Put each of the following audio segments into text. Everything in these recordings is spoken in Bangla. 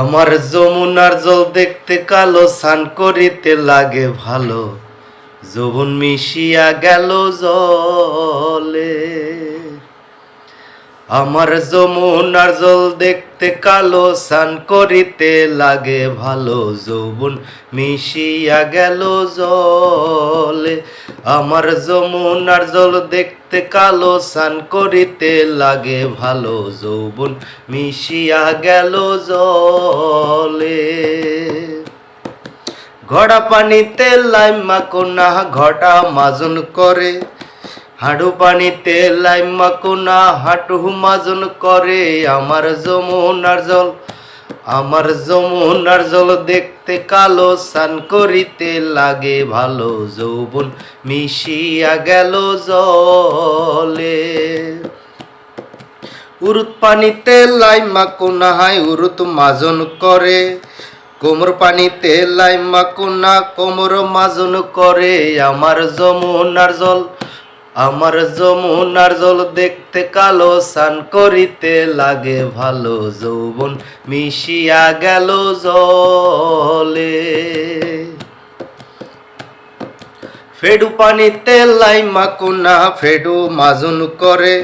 আমার যমুনার জল দেখতে কালো স্নান করিতে লাগে ভালো। যৌবন মিশিয়া গেল জলে। আমার যমুনার জল দেখতে কালো, স্নান করিতে লাগে ভালো, যৌবন মিশিয়া গেল জলে। আমার যমুনার জল দেখতে কালো, স্নান করিতে লাগে ভালো, যৌবন মিশিয়া গেল জলে। ঘড়া পানিতে লাইমা কোনা ঘটা মাজন করে। হাঁটু পানিতে লাইমা কোনা হাঁটু মাজন করে আমার যমুনার জল। আমার যমুনার জল দেখতে কালো, স্নান করিতে লাগে ভালো, যৌবন মিশিয়া গেল জলে। উরুত পানিতে লাইমা কোনা হাই উরুত মাজন করে। কোমর পানিতে লাইমা কোনা কোমর মাজন করে আমার যমুনার জল। আমার যমুনার জল দেখতে কালো, স্নান করিতে লাগে ভালো যৌবন। মিশিয়া গেল জলে। ফেডু পানিতে লাইমা কোনা ফেডু মাজন করে।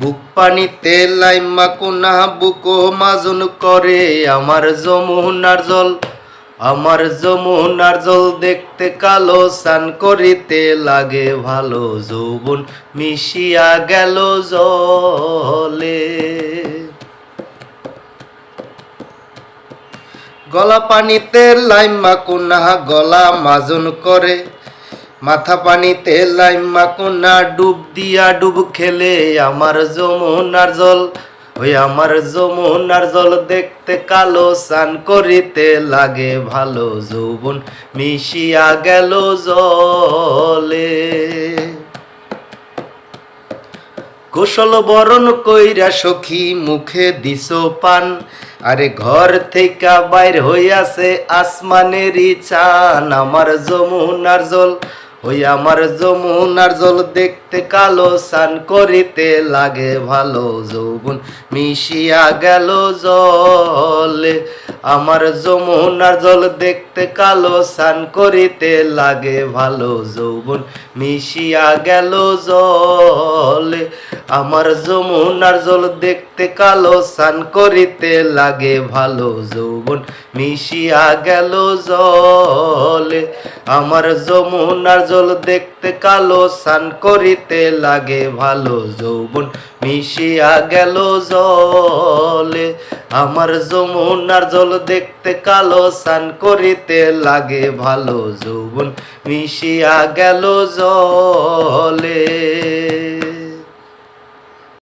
বুক পানিতে লাইমা কোনা বুকো মাজন করে। আমার যমুনার জল আমার যমুনার জল দেখতে কালো, স্নান করিতে লাগে ভালো যৌবন। মিশিয়া গেল জলে। গলা পানিতে লাইমা কোনা, গলা মাজন করে। মাথা পানিতে লাইমা কোনা, ডুব দিয়া ডুব খেলে আমার যমুনার জল। ওই আমার যমুনার জল দেখতে কালো, স্নান করিতে লাগে ভালো যৌবন। মিশিয়া গেল জলে। কুশল বরণ কইরা সখী মুখে দিস পান। আরে ঘর থেকে বাইর হইয়াছে আসমানেরই চান। আমার যমুনার জল ওই আমার যমুনার জল দেখতে কালো সান করিতে লাগে ভালো যৌবন মিশিয়া গেল জলে। আমার যমুনার জল দেখতে কালো, স্নান করিতে লাগে ভালো যৌবন। মিশিয়া গেল জলে, আমার যমুনার জল দেখতে কালো, স্নান করিতে লাগে ভালো যৌবন। মিশিয়া গেল জলে, আমার যমুনার জল দেখতে কালো সান করিতে লাগে ভালো যৌবন। মিশিয়া গেল জলে, আমার যমুনার জল দেখতে কালো সান করিতে লাগে ভালো যৌবন। মিশিয়া গেল জলে।